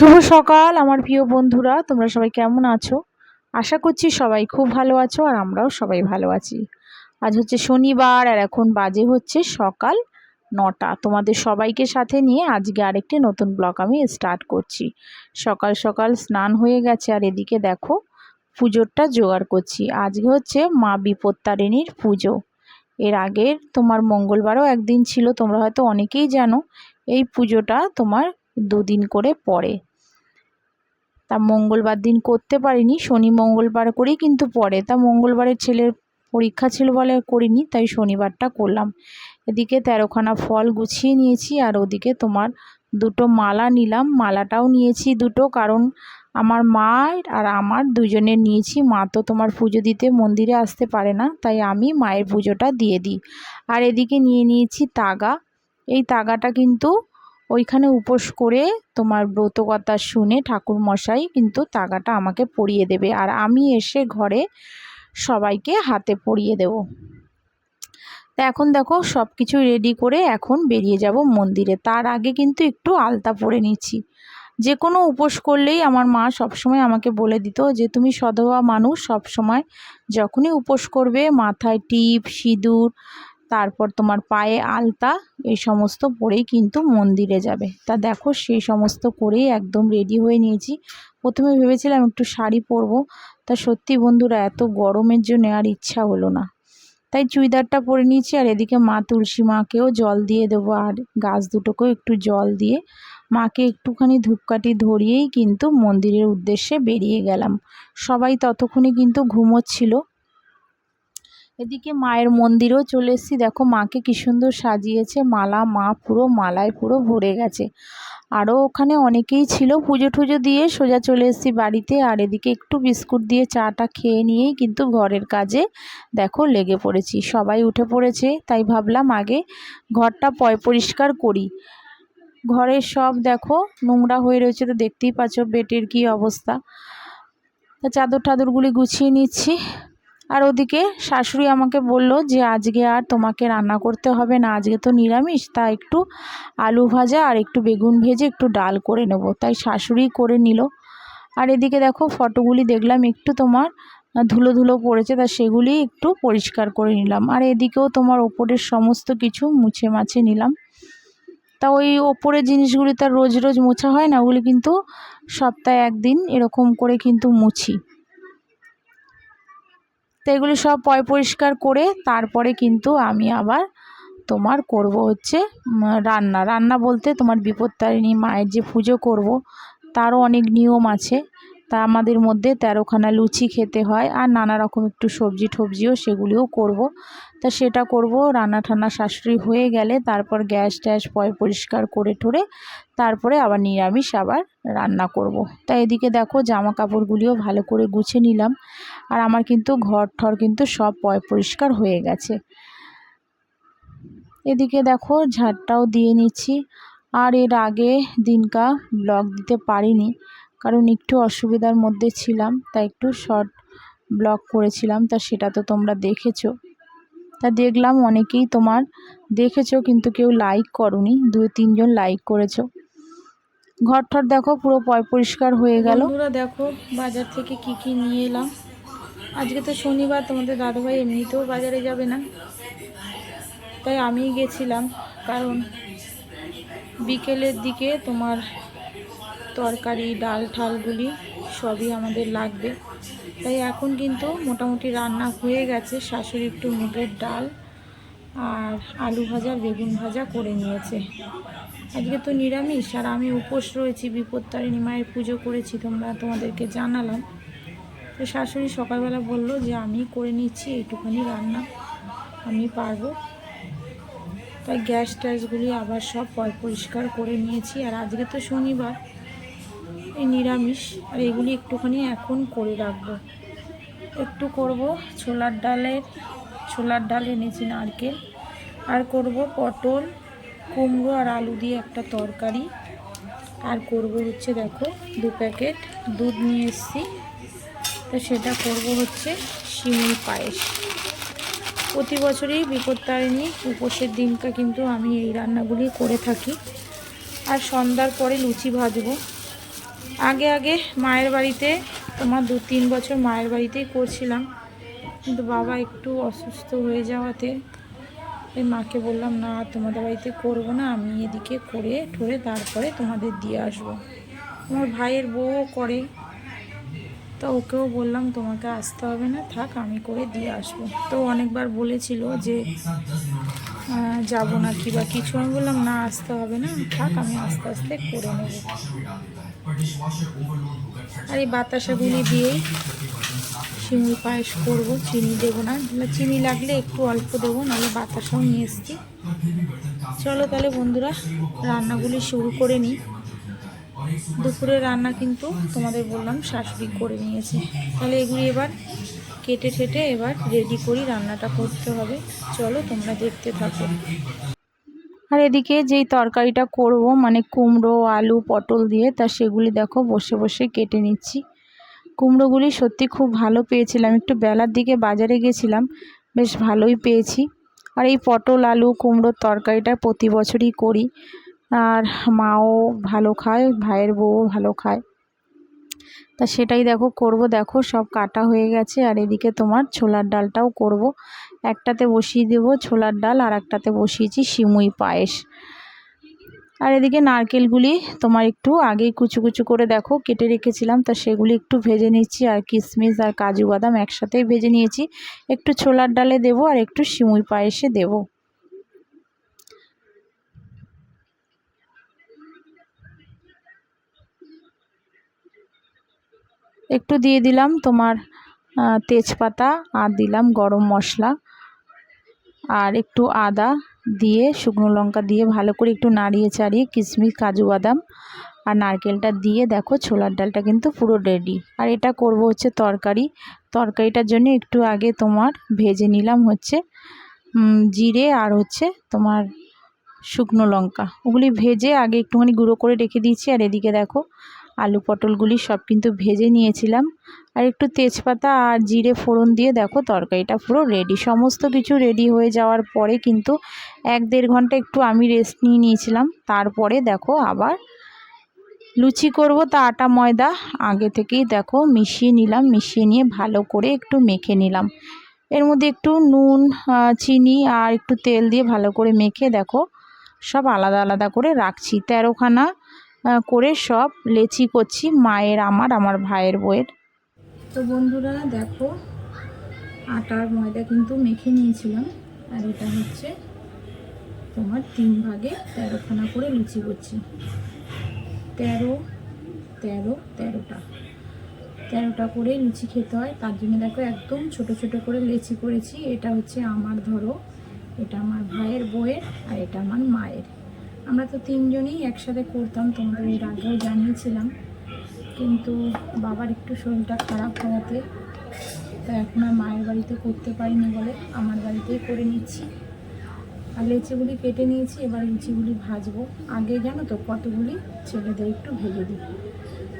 শুভ সকাল, আমার প্রিয় বন্ধুরা, তোমরা সবাই কেমন আছো? আশা করছি সবাই খুব ভালো আছো আর আমরাও সবাই ভালো আছি। আজ হচ্ছে শনিবার আর এখন বাজে হচ্ছে সকাল নটা। তোমাদের সবাইকে সাথে নিয়ে আজকে আরেকটি নতুন ব্লগ আমি স্টার্ট করছি। সকাল সকাল স্নান হয়ে গেছে আর এদিকে দেখো, পুজোরটা জোগাড় করছি। আজকে হচ্ছে মা বিপত্তারিণীর পুজো। এর আগের তোমার মঙ্গলবারও একদিন ছিল, তোমরা হয়তো অনেকেই জানো, এই পুজোটা তোমার দুদিন করে পড়ে। তা মঙ্গলবার দিন করতে পারিনি, শনি মঙ্গলবার করেই কিন্তু পড়ে। তা মঙ্গলবারের ছেলের পরীক্ষা ছিল বলে করিনি, তাই শনিবারটা করলাম। এদিকে তেরোখানা ফল গুছিয়ে নিয়েছি আর ওদিকে তোমার দুটো মালা নিলাম। মালাটাও নিয়েছি দুটো, কারণ আমার মা আর আমার দুজনের নিয়েছি। মা তো তোমার পুজো দিতে মন্দিরে আসতে পারে না, তাই আমি মায়ের পুজোটা দিয়ে দিই। আর এদিকে নিয়ে নিয়েছি তাগা। এই তাগাটা কিন্তু ওইখানে উপোস করে তোমার ব্রত কথা শুনে ঠাকুর মশাই কিন্তু তাগাটা আমাকে পরিয়ে দেবে। আর আমি এসে ঘরে সবাইকে হাতে পরিয়ে দেব। তা এখন দেখো সব কিছু রেডি করে এখন বেরিয়ে যাব মন্দিরে। তার আগে কিন্তু একটু আলতা পরে নিচ্ছি। যে কোনো উপোস করলেই আমার মা সবসময় আমাকে বলে দিত যে, তুমি সধবা মানুষ সবসময় যখনই উপোস করবে, মাথায় টিপ, সিঁদুর তারপর তোমার পায়ে আলতা, এই সমস্ত পরেই কিন্তু মন্দিরে যাবে। তা দেখো, সেই সমস্ত করেই একদম রেডি হয়ে নিয়েছি। প্রথমে ভেবেছিলাম একটু শাড়ি পরবো। তা সত্যি বন্ধুরা, এত গরমের জন্য আর ইচ্ছা হলো না। তাই চুড়িদারটা পরে নিয়েছি, আর এদিকে মা তুলসী মাকেও জল দিয়ে দেবো, আর গাছ দুটোকেও একটু জল দিয়ে। মাকে একটুখানি ধূপকাঠি ধরিয়েই কিন্তু মন্দিরের উদ্দেশ্যে বেরিয়ে গেলাম। সবাই ততক্ষণে কিন্তু ঘুমোচ্ছিল। এদিকে মায়ের মন্দিরেও চলে এসেছি। দেখো মাকে কী সুন্দর সাজিয়েছে, মালা, মা পুরো মালায় পুরো ভরে গেছে। আরও ওখানে অনেকেই ছিল পুজো টুজো দিয়ে সোজা চলে এসেছি বাড়িতে। আর এদিকে একটু বিস্কুট দিয়ে চাটা খেয়ে নিয়েই কিন্তু ঘরের কাজে দেখো লেগে পড়েছি। সবাই উঠে পড়েছে, তাই ভাবলাম আগে ঘরটা পয় পরিষ্কার করি। ঘরের সব দেখো নোংরা হয়ে রয়েছে তো দেখতেই পাচ্ছ বেটের কি অবস্থা। তা চাদর টাদরগুলি গুছিয়ে নিচ্ছি। আর ওদিকে শাশুড়ি আমাকে বলল যে, আজকে আর তোমাকে রান্না করতে হবে না। আজকে তো নিরামিষ, তা একটু আলু ভাজা আর একটু বেগুন ভেজে একটু ডাল করে নেব। তাই শাশুড়ি করে নিল। আর এদিকে দেখো ফটোগুলি দেখলাম, একটু তোমার ধুলো ধুলো পড়েছে, তা সেগুলি একটু পরিষ্কার করে নিলাম। আর এদিকেও তোমার ওপরের সমস্ত কিছু মুছে মাছে নিলাম। তা ওই ওপরের জিনিসগুলি তার রোজ রোজ মোছা হয় না, ওগুলি কিন্তু সপ্তাহে একদিন এরকম করে কিন্তু মুছি। এগুলি সব পয় পরিষ্কার করে তারপরে কিন্তু আমি আবার তোমার করব হচ্ছে রান্না। রান্না বলতে তোমার বিপত্তারিণী মায়ের যে পুজো করব, তারও অনেক নিয়ম আছে। তা আমাদের মধ্যে তেরোখানা লুচি খেতে হয় আর নানা রকম একটু সবজি টবজিও সেগুলিও করব। তা সেটা করব, রান্না ঠান্না শাশুড়ি হয়ে গেলে তারপর গ্যাস ট্যাস পয় পরিষ্কার করে ঠরে তারপরে আবার নিরামিষ আবার রান্না করব। তা এদিকে দেখো জামা কাপড়গুলিও ভালো করে গুছে নিলাম আর আমার কিন্তু ঘর ঠর কিন্তু সব পয় পরিষ্কার হয়ে গেছে। এদিকে দেখো ঝাড়টাও দিয়ে নিচ্ছি আর এর আগে দিনকা ব্লগ দিতে পারিনি। কারণ একটু অসুবিধার মধ্যে ছিলাম, তাই একটু শর্ট ব্লগ করেছিলাম, তা সেটা তো তোমরা দেখেছ। তা দেখলাম অনেকেই তোমার দেখেছ, কিন্তু কেউ লাইক করনি, দুই তিনজন লাইক করেছ। ঘর ঠর দেখো পুরো পয় পরিষ্কার হয়ে গেল। দেখো বাজার থেকে কি কি নিয়ে এলাম। আজকে তো শনিবার, তোমাদের দাদুভাই এমনিতেও বাজারে যাবে না। তাই আমি গেছিলাম, কারণ বিকেলের দিকে তোমার তরকারি, ডাল ঠালগুলি সবই আমাদের লাগবে। তাই এখন কিন্তু মোটামুটি রান্না হয়ে গেছে। শাশুড়ি একটু মুগের ডাল আর আলু ভাজা, বেগুন ভাজা করে নিয়েছে। আজকে তো নিরামিষ আর আমি উপোস রয়েছি, বিপত্তারিণী মায়ের পুজো করেছি, তোমরা তোমাদেরকে জানালাম। তো শাশুড়ি সকালবেলা বলল যে, আমি করে নিচ্ছি, এইটুখানি রান্না আমি পারব। তাই গ্যাস ট্যাসগুলি আবার সব পরিষ্কার করে নিয়েছি। আর আজকে তো শনিবার এই নিরামিষ, আর এগুলি একটুখানি এখন করে রাখব। একটু করব ছোলার ডালের ছোলার ডাল এনেছি নারকেল। আর করব পটল, কুমড়ো আর আলু দিয়ে একটা তরকারি। আর করব হচ্ছে দেখো দু প্যাকেট দুধ নিয়ে এসছি। তো সেটা করব হচ্ছে শিমুই পায়েস। প্রতি বছরই বিপত্তারিণী উপোসের দিনটা কিন্তু আমি এই রান্নাগুলি করে থাকি। আর সন্ধ্যার পরে লুচি ভাজবো। আগে আগে মায়ের বাড়িতে, তোমার দু তিন বছর মায়ের বাড়িতেই করছিলাম। কিন্তু বাবা একটু অসুস্থ হয়ে যাওয়াতে এই মাকে বললাম, না, তোমাদের বাড়িতে করব না, আমি এদিকে করে ঠরে তারপরে তোমাদের দিয়ে আসব। আমার ভাইয়ের বউও করে। তো ওকেও বললাম, তোমাকে আসতে হবে না, থাক, আমি করে দিয়ে আসব। তো অনেকবার বলেছিল যে যাব না কি বা কিছু। আমি বললাম, না, আসতে হবে না, থাক, আমি আস্তে আস্তে করে নেব। আর এই বাতাসাগুলি দিয়েই শিমুই পায়েস করব, চিনি দেবো না, চিনি লাগলে একটু অল্প দেবো, নাহলে বাতাসাও নিয়ে এসছি। চলো তাহলে বন্ধুরা, রান্নাগুলি শুরু করে নিই। দুপুরে রান্না কিন্তু তোমাদের বললাম, শাশুড়ি করে নিয়েছে। তাহলে এগুলি এবার কেটে ঠেটে এবার রেডি করি, রান্নাটা করতে হবে। চলো তোমরা দেখতে থাকো। আর এদিকে যেই তরকারিটা করব মানে কুমড়ো, আলু, পটল দিয়ে, তা সেগুলি দেখো বসে বসে কেটে নিচ্ছি। কুমড়োগুলি সত্যি খুব ভালো পেয়েছিলাম। একটু বেলার দিকে বাজারে গেছিলাম, বেশ ভালোই পেয়েছি। আর এই পটল, আলু, কুমড়োর তরকারিটা প্রতি বছরই করি। আর মাও ভালো খায়, ভাইয়ের বউও ভালো খায়। তা সেটাই দেখো করব। দেখো সব কাটা হয়ে গেছে, আর এদিকে তোমার ছোলার ডালটাও করব। একটাতে বসিয়ে দেব ছোলার ডাল আর একটাতে বসিয়েছি সিমুই পায়েস। আর এদিকে নারকেলগুলি তোমার একটু আগেই কুচু কুচু করে দেখো, কেটে রেখেছিলাম, তা সেগুলি একটু ভেজে নিচ্ছি, আর কিশমিশ আর কাজু বাদাম একসাথেই ভেজে নিয়েছি। একটু ছোলার ডালে দেবো আর একটু সিমুই পায়েসে দেবো। একটু দিয়ে দিলাম তোমার তেজপাতা, আর দিলাম গরম মশলা। আর একটু আদা দিয়ে, শুকনো লঙ্কা দিয়ে ভালো করে একটু নাড়িয়ে চাড়িয়ে কিশমিশ, কাজু, বাদাম আর নারকেলটা দিয়ে দেখো ছোলার ডালটা কিন্তু পুরো রেডি আর এটা করব হচ্ছে তরকারি। তরকারিটার জন্য একটু আগে তোমার ভেজে নিলাম হচ্ছে জিরে আর হচ্ছে তোমার শুকনো লঙ্কা। ওগুলি ভেজে আগে একটুখানি গুঁড়ো করে রেখে দিয়েছি। আর এদিকে দেখো আলু পটলগুলি সব কিন্তু ভেজে নিয়েছিলাম। আর একটু তেজপাতা আর জিরে ফোড়ন দিয়ে দেখো তরকারিটা পুরো রেডি সমস্ত কিছু রেডি হয়ে যাওয়ার পরে কিন্তু এক দেড় ঘণ্টা একটু আমি রেস্ট নিয়ে নিয়েছিলাম। তারপরে দেখো আবার লুচি করব তা আটা ময়দা আগে থেকেই দেখো মিশিয়ে নিলাম, মিশিয়ে নিয়ে ভালো করে একটু মেখে নিলাম। এর মধ্যে একটু নুন চিনি আর একটু তেল দিয়ে ভালো করে মেখে দেখো সব আলাদা আলাদা করে রাখছি। তেরোখানা করে সব লেচি করছি মায়ের, আমার আমার ভাইয়ের বইয়ের। তো বন্ধুরা, দেখো, আটার ময়দা কিন্তু মেখে নিয়েছিলাম, আর এটা হচ্ছে তোমার তিন ভাগে তেরোখানা করে লুচি করছি। তেরো তেরো, তেরোটা। তেরোটা করে লুচি খেতে হয়, তার জন্য দেখো একদম ছোট ছোট করে লেচি করেছি। এটা হচ্ছে আমার ধরো, এটা আমার ভাইয়ের বইয়ের, আর এটা আমার মায়ের। আমরা তো তিনজনেই একসাথে করতাম, তোমাদের এর আগেও জানিয়েছিলাম। কিন্তু বাবার একটু শরীরটা খারাপ হওয়াতে, তো এখন আর মায়ের বাড়িতে করতে পারিনি বলে আমার বাড়িতেই করে নিচ্ছি। আর লেচিগুলি কেটে নিয়েছি, এবার লুচিগুলি ভাজবো। আগে জানো তো কতগুলি? ছেলেদের একটু ভেজে দিই।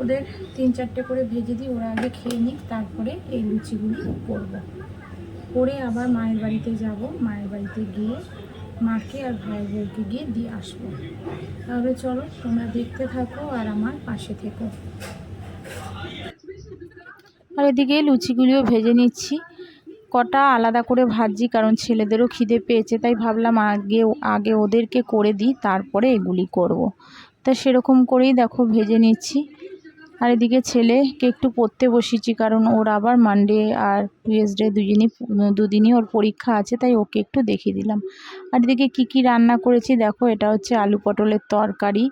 ওদের তিন চারটে করে ভেজে দিই, ওরা আগে খেয়ে নিক, তারপরে এই লুচিগুলি করব। করে আবার মায়ের বাড়িতে যাব, মায়ের বাড়িতে গিয়ে মাকে আর ভাই বোনকে গিয়ে দিয়ে আসব। তাহলে চলো, তোমরা দেখতে থাকো আর আমার পাশে থেকো। আর এদিকে লুচিগুলিও ভেজে নিচ্ছি। কটা আলাদা করে ভাজছি, কারণ ছেলেদেরও খিদে পেয়েছে, তাই ভাবলাম আগে আগে ওদেরকে করে দিই, তারপরে এগুলি করব। তা সেরকম করেই দেখো, ভেজে নিচ্ছি। আর এদিকে ছেলেকে একটু পড়তে বসিয়েছি, কারণ ওর আবার মানডে আর টুয়েসডে দুদিনই দুদিনই ওর পরীক্ষা আছে, তাই ওকে একটু দেখিয়ে দিলাম। আর এদিকে কী কী রান্না করেছি দেখো, এটা হচ্ছে আলু পটলের তরকারি,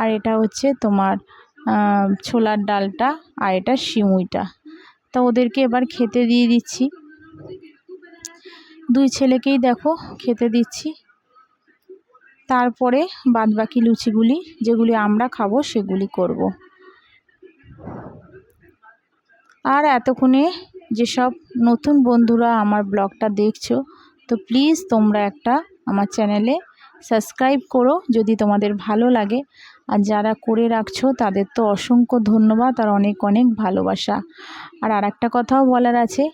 আর এটা হচ্ছে তোমার ছোলার ডালটা, আর এটা শিমুইটা তা ওদেরকে এবার খেতে দিয়ে দিচ্ছি। দুই ছেলেকেই দেখো খেতে দিচ্ছি। তারপরে বাদবাকি লুচিগুলি, যেগুলি আমরা খাব, সেগুলি করব। আর এতক্ষণে যেসব নতুন বন্ধুরা আমার ব্লগটা দেখছ, তো প্লিজ তোমরা একটা আমার চ্যানেলে সাবস্ক্রাইব করো যদি তোমাদের ভালো লাগে। আর যারা করে রাখছো, তাদের তো অসংখ্য ধন্যবাদ আর অনেক অনেক ভালোবাসা। আর আর একটা কথাও বলার আছে,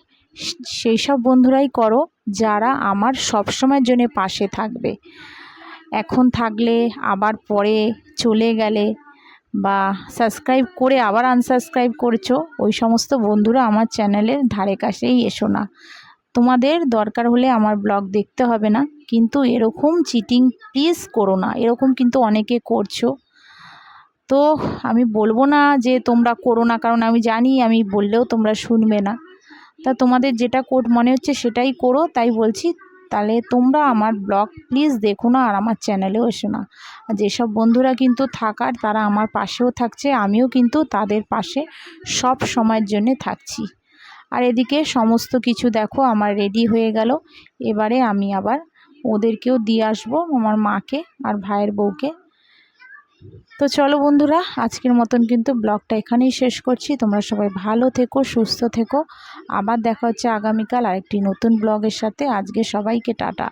সেই সব বন্ধুরাই করো যারা আমার সবসময়ের জন্য পাশে থাকবে। এখন থাকলে, আবার পরে চলে গেলে বা সাবস্ক্রাইব করে আবার আনসাবস্ক্রাইব করছ, ওই সমস্ত বন্ধুরা আমার চ্যানেলের ধারে কাছেই এসো না। তোমাদের দরকার হলে আমার ব্লগ দেখতে হবে না, কিন্তু এরকম চিটিং প্লিজ করো না, এরকম কিন্তু অনেকে করছ। তো আমি বলব না যে তোমরা করো না, কারণ আমি জানি, আমি বললেও তোমরা শুনবে না। তা তোমাদের যেটা কোড মনে হচ্ছে সেটাই করো, তাই বলছি তাহলে তোমরা আমার ব্লগ প্লিজ দেখো না আর আমার চ্যানেলেও এসো না। যেসব বন্ধুরা কিন্তু থাকার, তারা আমার পাশেও থাকছে, আমিও কিন্তু তাদের পাশে সব সময়ের জন্যে থাকছি। আর এদিকে সমস্ত কিছু দেখো, আমার রেডি হয়ে গেল। এবারে আমি আবার ওদেরকেও দিয়ে আসব, আমার মাকে আর ভাইয়ের বউকে। তো চলো বন্ধুরা, আজকের মতন কিন্তু ব্লগটা এখানেই শেষ করছি। তোমরা সবাই ভালো থেকো, সুস্থ থেকো। আবার দেখা হচ্ছে আগামীকাল আরেকটি নতুন ব্লগের সাথে। আজকে সবাইকে টাটা।